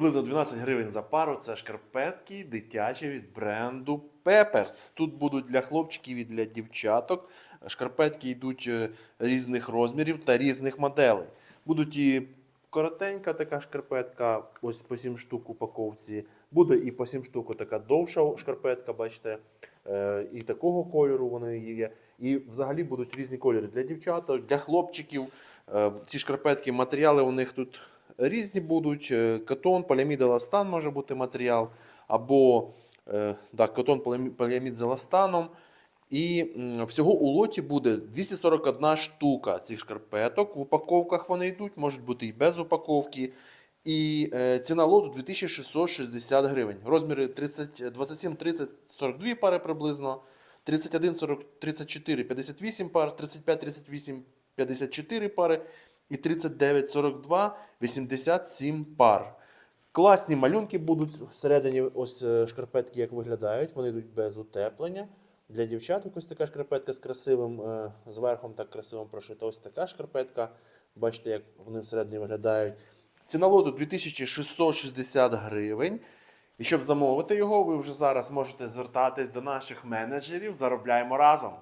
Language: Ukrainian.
приблизно 12 гривень за пару. Це шкарпетки дитячі від бренду Peppers. Тут будуть для хлопчиків і для дівчаток. Шкарпетки йдуть е, різних розмірів та різних моделей. Будуть і коротенька така шкарпетка, ось по 7 штук в упаковці. Буде і по 7 штук така довша шкарпетка, бачите. Е, І такого кольору вони є. І взагалі будуть різні кольори для дівчаток, для хлопчиків. Е, Ці шкарпетки, матеріали у них тут різні будуть. Е, Катон, поліамід, еластан може бути матеріал. Або е, да, катон, поліамі- поліамід з еластаном. І всього у лоті буде 241 штука цих шкарпеток. В упаковках вони йдуть, можуть бути і без упаковки. І е, ціна лоту 2660 гривень. Розміри 30, 27, 30, 42 пари приблизно. 31, 40, 34, 58 пар, 35, 38, 54 пари і 39, 42, 87 пар. Класні малюнки будуть всередині ось е, шкарпетки, як виглядають. Вони йдуть без утеплення. Для дівчаток ось така шкарпетка з красивим, е, з верхом так красивим прошита. Ось така шкарпетка. Бачите, як вони всередині виглядають. Ціна лоту 2660 гривень. І щоб замовити його, ви вже зараз можете звертатись до наших менеджерів. Заробляємо разом.